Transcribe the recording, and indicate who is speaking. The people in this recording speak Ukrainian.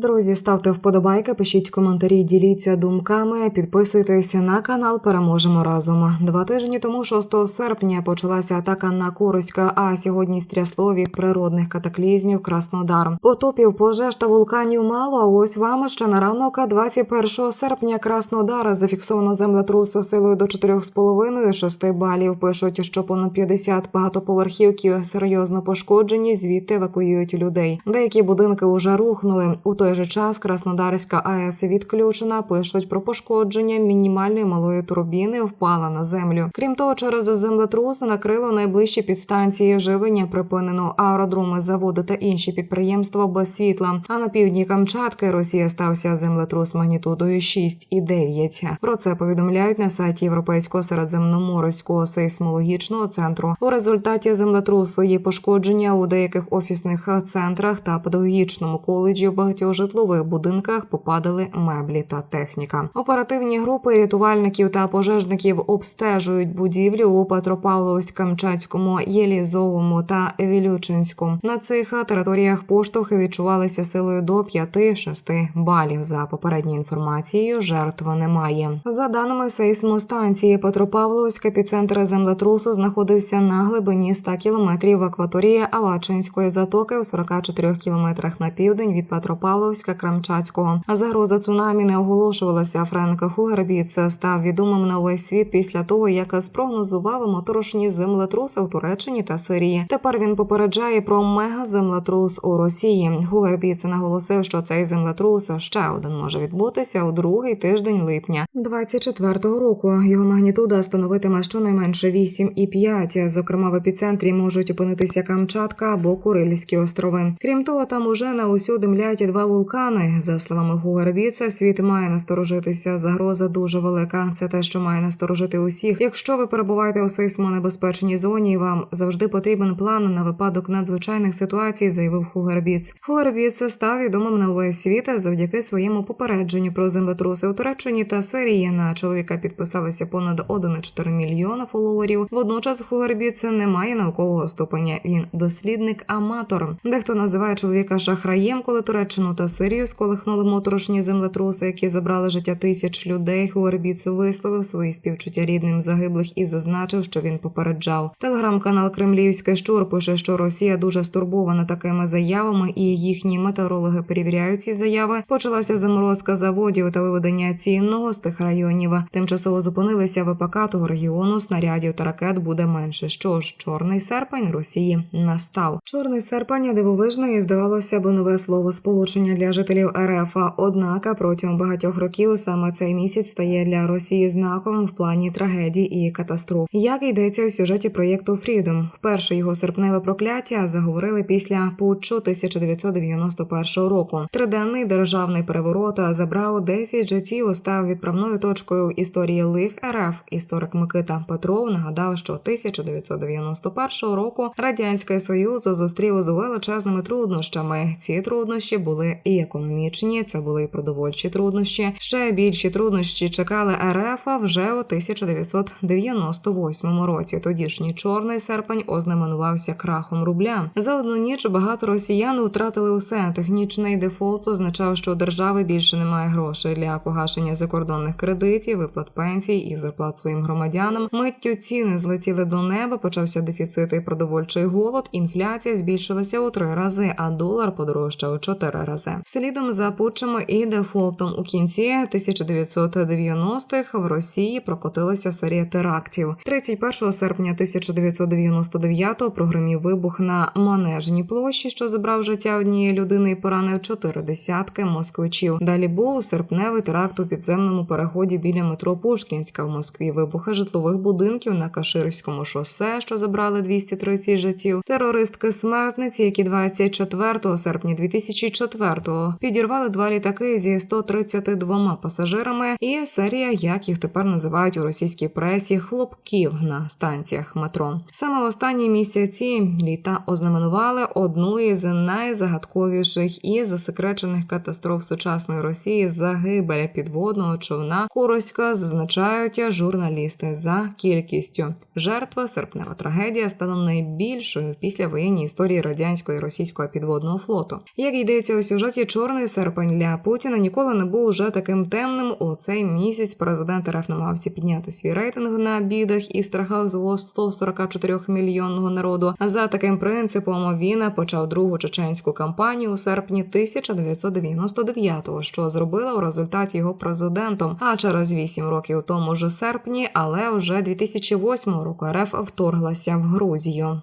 Speaker 1: Друзі, ставте вподобайки, пишіть коментарі, діліться думками, підписуйтесь на канал. Переможемо разом. Два тижні тому, 6 серпня, почалася атака на Курська. А сьогодні стрясло від природних катаклізмів Краснодар. Потопів, пожеж та вулканів мало. А ось вам ще на ранок 21 серпня Краснодар зафіксовано землетрус силою до 4,5-6 балів. Пишуть, що понад 50 багатоповерхівків серйозно пошкоджені. Звідти евакуюють людей. Деякі будинки уже рухнули. У той же час Краснодарська АЕС відключена. Пишуть про пошкодження мінімальної малої турбіни впала на землю. Крім того, через землетрус накрило найближчі підстанції живлення припинено аеродроми, заводи та інші підприємства без світла. А на півдні Камчатки Росія стався землетрус магнітудою 6,9. Про це повідомляють на сайті Європейського середземноморського сейсмологічного центру. У результаті землетрусу є пошкодження у деяких офісних центрах та педагогічному коледжі в багатьох житлових будинках попадали меблі та техніка. Оперативні групи рятувальників та пожежників обстежують будівлі у Петропавловськ-Камчатському, Єлізовому та Вілючинську. На цих територіях поштовхи відчувалися силою до 5-6 балів. За попередньою інформацією, жертв немає. За даними сейсмостанції Петропавловськ, епіцентр землетрусу знаходився на глибині 100 кілометрів в акваторії Авачинської затоки в 44 кілометрах на південь від Петропавловська Крамчатського. Загроза цунамі не оголошувалася. Френк Хугербіц став відомим на весь світ після того, як спрогнозував моторошні землетруси в Туреччині та Сирії. Тепер він попереджає про мегаземлетрус у Росії. Хугербіц наголосив, що цей землетрус ще один може відбутися у другий тиждень липня 24-го року. Його магнітуда становитиме щонайменше 8,5. Зокрема, в епіцентрі можуть опинитися Камчатка або Курильські острови. Крім того, там уже на усюди млять два вулкани. За словами Гугербіца, світ має насторожитися. Загроза дуже велика. Це те, що має насторожити усіх. Якщо ви перебуваєте у сейсмонебезпечній зоні, вам завжди потрібен план на випадок надзвичайних ситуацій, заявив Хугербіц. Хугербіц став відомим на увесь світ завдяки своєму попередженню про землетруси у Туреччині та Сирії. На чоловіка підписалися понад 1,4 мільйона фоловерів. Водночас Хугербіц не має наукового ступеня. Він дослідник-аматор. Дехто називає чоловіка шахраєм, коли Туреччину та Сирію сколихнули моторошні землетруси, які забрали життя тисяч людей. Хугербіц висловив свої співчуття рідним загиблих і зазначив, що він попереджав. Телеграм-канал Кремлівський щур пише, що Росія дуже стурбована такими заявами, і їхні метеорологи перевіряють ці заяви. Почалася заморозка заводів та виведення цінного з тих районів. Тимчасово зупинилися ВПК того регіону. Снарядів та ракет буде менше. Що ж, чорний серпень Росії настав. Чорний серпень дивовижно і здавалося б нове слово сполучення для жителів РФ. Однак протягом багатьох років саме цей місяць стає для Росії знаковим в плані трагедій і катастроф. Як йдеться у сюжеті проєкту Фрідом, вперше його серпневе прокляття заговорили після путчу 1991 року. Триденний державний переворот забрав 10 життів, став відправною точкою історії лих РФ. Історик Микита Петров нагадав, що 1991 року радянський союз зустрів з величезними труднощами. Ці труднощі були і економічні, це були продовольчі труднощі. Ще більші труднощі чекали РФ вже у 1998 році. Тодішній чорний серпень ознаменувався крахом рубля. За одну ніч багато росіян втратили усе. Технічний дефолт означав, що у держави більше немає грошей для погашення закордонних кредитів, виплат пенсій і зарплат своїм громадянам. Миттю ціни злетіли до неба. Почався дефіцит і продовольчий голод. Інфляція збільшилася у три рази, а долар подорожчав у чотири рази. Слідом за путчами і дефолтом у кінці 1990-х в Росії прокотилася серія терактів. 31 серпня 1999-го прогремів вибух на манежній площі, що забрав життя однієї людини і поранив чотири десятки москвичів. Далі був серпневий теракт у підземному переході біля метро Пушкінська в Москві. Вибухи житлових будинків на Каширському шосе, що забрали 230 життів. Терористки смертниці, які 24 серпня 2004-го підірвали два літаки зі 132 пасажирами. І серія, як їх тепер називають у російській пресі, хлопків на станціях метро. Саме останні місяці літа ознаменували одну із найзагадковіших і засекречених катастроф сучасної Росії загибель підводного човна Куроська, зазначають журналісти за кількістю. Жертва серпнева трагедія стала найбільшою після воєнній історії радянського і російського підводного флоту. Як йдеться у сюжеті як чорний серпень для Путіна ніколи не був уже таким темним. У цей місяць президент РФ намагався підняти свій рейтинг на бідах і страхах з 144 мільйонного народу. За таким принципом він почав другу чеченську кампанію у серпні 1999-го, що зробила у результаті його президентом. А через вісім років у тому ж серпні, але вже 2008 року РФ вторглася в Грузію.